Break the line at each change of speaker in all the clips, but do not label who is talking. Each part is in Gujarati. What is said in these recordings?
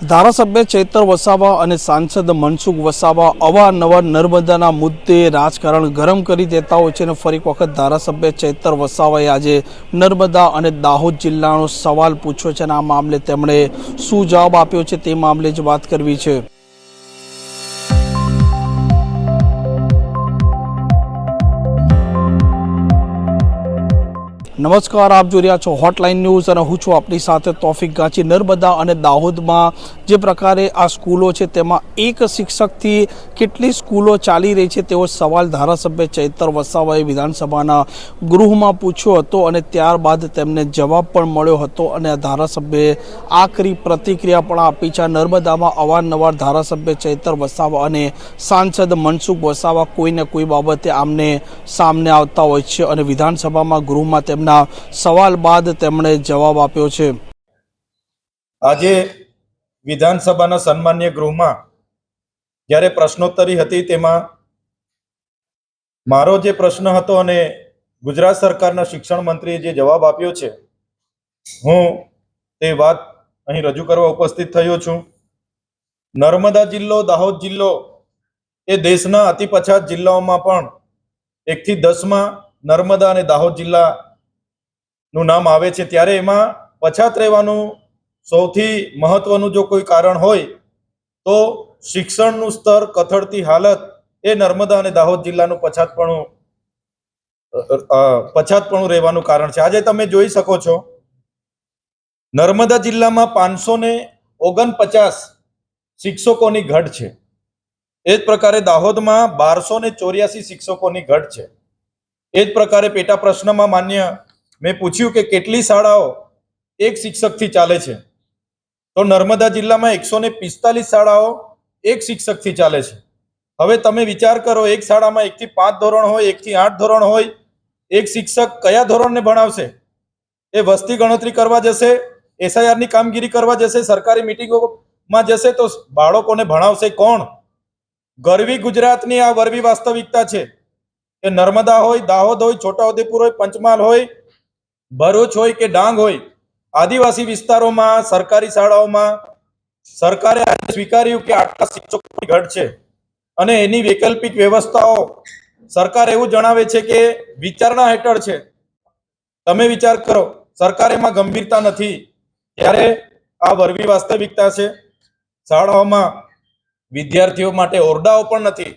ધારાસભ્ય ચૈતર વસાવા અને સાંસદ મનસુખ વસાવા અવારનવાર નર્મદાના મુદ્દે રાજકારણ ગરમ કરી દેતા હોય છે અને ફરી વખત ધારાસભ્ય ચૈતર વસાવાએ આજે નર્મદા અને દાહોદ જિલ્લાનો સવાલ પૂછ્યો છે અને આ મામલે તેમણે શું જવાબ આપ્યો છે તે મામલે જ વાત કરવી છે. નમસ્કાર, આપ જોઈ રહ્યા છો હોટલાઇન ન્યૂઝ અને હું છું આપની સાથે તોફિક ગાંચી. નર્મદા અને દાહોદમાં જે પ્રકારે આ સ્કૂલો છે તેમાં એક શિક્ષકથી કેટલી સ્કૂલો ચાલી રહી છે તેવો સવાલ ધારાસભ્ય ચૈતર વસાવાએ વિધાનસભાના ગૃહમાં પૂછ્યો હતો અને ત્યારબાદ તેમને જવાબ પણ મળ્યો હતો અને આ ધારાસભ્યએ આકરી પ્રતિક્રિયા પણ આપી છે. નર્મદામાં અવારનવાર ધારાસભ્ય ચૈતર વસાવા અને સાંસદ મનસુખ વસાવા કોઈને કોઈ બાબતે આમને સામને આવતા હોય છે અને વિધાનસભામાં ગૃહમાં તેમના સવાલ બાદ તેમણે જવાબ આપ્યો છે.
આજે વિધાનસભાના સન્માન્ય ગૃહમાં જ્યારે પ્રશ્નોત્તરી હતી તેમાં મારો જે પ્રશ્ન હતો અને ગુજરાત સરકારના શિક્ષણ મંત્રીએ જે જવાબ આપ્યો છે, હું તે વાત અહીં રજૂ કરવા ઉપસ્થિત થયો છું. નર્મદા જિલ્લો, દાહોદ જિલ્લો એ દેશના અતિ પછાત જિલ્લાઓમાં પણ એકથી દસમાં નર્મદા અને દાહોદ જિલ્લાનું નામ આવે છે. ત્યારે એમાં પછાત રહેવાનું સૌથી મહત્વનું જો કોઈ કારણ હોય, તો શિક્ષણનું સ્તર કથળતી હાલત એ નર્મદા અને દાહોદ જિલ્લાનું પછાતપણું પછાતપણું રહેવાનું કારણ છે. આજે તમે જોઈ શકો છો, નર્મદા જિલ્લામાં પાંચસો ને ઓગણપચાસ શિક્ષકોની ઘટ છે. એ જ પ્રકારે દાહોદમાં બારસો ને ચોર્યાસી શિક્ષકોની ઘટ છે. એ જ પ્રકારે પેટા પ્રશ્નમાં માન્ય મેં પૂછ્યું કે કેટલી શાળાઓ એક શિક્ષકથી ચાલે છે. તો નર્મદા જિલ્લામાં એકસો ને પિસ્તાલીસ શાળાઓ એક શિક્ષકથી ચાલે છે. હવે તમે વિચાર કરો, એક શાળામાં એકથી પાંચ ધોરણ હોય, એકથી આઠ ધોરણ હોય, એક શિક્ષક કયા ધોરણને ભણાવશે? એ વસ્તી ગણતરી કરવા જશે, એસઆઈઆરની કામગીરી કરવા જશે, સરકારી મિટિંગોમાં જશે તો બાળકોને ભણાવશે કોણ? ગરવી ગુજરાતની આ વરવી વાસ્તવિકતા છે કે નર્મદા હોય, દાહોદ હોય, છોટાઉદેપુર હોય, પંચમહાલ હોય, ભરૂચ હોય કે ડાંગ હોય આદિવાસી વિસ્તારોમાં, સરકારી શાળાઓમાં, સરકારે આજે સ્વીકાર્યું કે આટલા શિક્ષકોની ઘટ છે. અને એની વૈકલ્પિક વ્યવસ્થાઓ સરકાર એવું જણાવે છે કે વિચારણા હેઠળ છે. તમે વિચાર કરો, સરકાર એમાં ગંભીરતા નથી. ત્યારે આ વરવી વાસ્તવિકતા છે. શાળાઓમાં વિદ્યાર્થીઓ માટે ઓરડાઓ પણ નથી.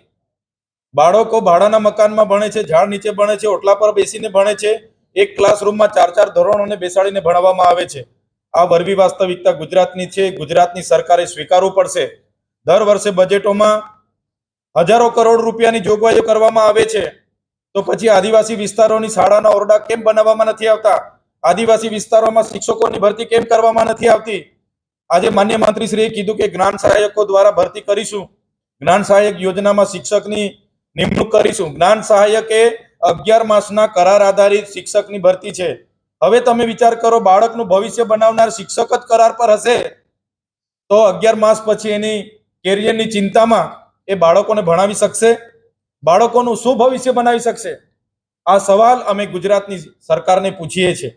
બાળકો ભાડાના મકાનમાં ભણે છે, ઝાડ નીચે ભણે છે, ઓટલા પર બેસીને ભણે છે. એક ક્લાસરૂમમાં ચાર ચાર ધોરણોને બેસાડીને ભણાવવામાં આવે છે. આ વરવી વાસ્તવિકતા ગુજરાતની છે. ગુજરાતની સરકારે સ્વીકારવું પડશે. દર વર્ષે બજેટોમાં હજારો કરોડ રૂપિયાની જોગવાઈઓ કરવામાં આવે છે. તો પછી આદિવાસી વિસ્તારોની શાળાના ઓરડા કેમ બનાવવામાં નથી આવતા? આદિવાસી વિસ્તારોમાં શિક્ષકોની ભરતી કેમ કરવામાં નથી આવતી? આજે માન્ય મંત્રીશ્રીએ કીધું કે જ્ઞાન સહાયકો દ્વારા ભરતી કરીશું. જ્ઞાન સહાયક યોજનામાં શિક્ષકની નિમણૂક કરીશું. જ્ઞાન સહાયક અગિયાર માસના કરાર આધારિત શિક્ષકની ભરતી છે. હવે તમે વિચાર કરો, બાળકનું ભવિષ્ય બનાવનાર શિક્ષક જ કરાર પર હશે? તો અગિયાર માસ પછી એની કેરિયરની ચિંતામાં એ બાળકોને ભણાવી શકશે? બાળકોનું શું ભવિષ્ય બનાવી શકશે? આ સવાલ અમે ગુજરાતની સરકારને પૂછીએ છીએ.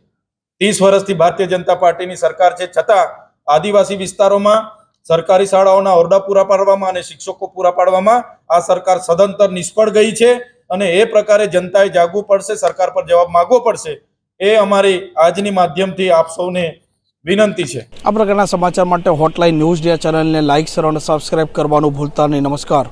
ત્રીસ વર્ષથી ભારતીય જનતા પાર્ટીની સરકાર છે. છતાં આદિવાસી વિસ્તારોમાં સરકારી શાળાઓના ઓરડા પૂરા પાડવામાં અને શિક્ષકો પૂરા પાડવામાં આ સરકાર સદંતર નિષ્ફળ ગઈ છે. અને એ પ્રકારે જનતાએ જાગવું પડશે, સરકાર પર જવાબ માગવો પડશે, એ અમારી આજની માધ્યમથી આપ સૌને વિનંતી છે.
આ પ્રકારના સમાચાર માટે હોટલાઇન ન્યૂઝ ડિયા ચેનલને લાઇક શેર અને સબસ્ક્રાઇબ કરવાનું ભૂલતા નહીં. નમસ્કાર.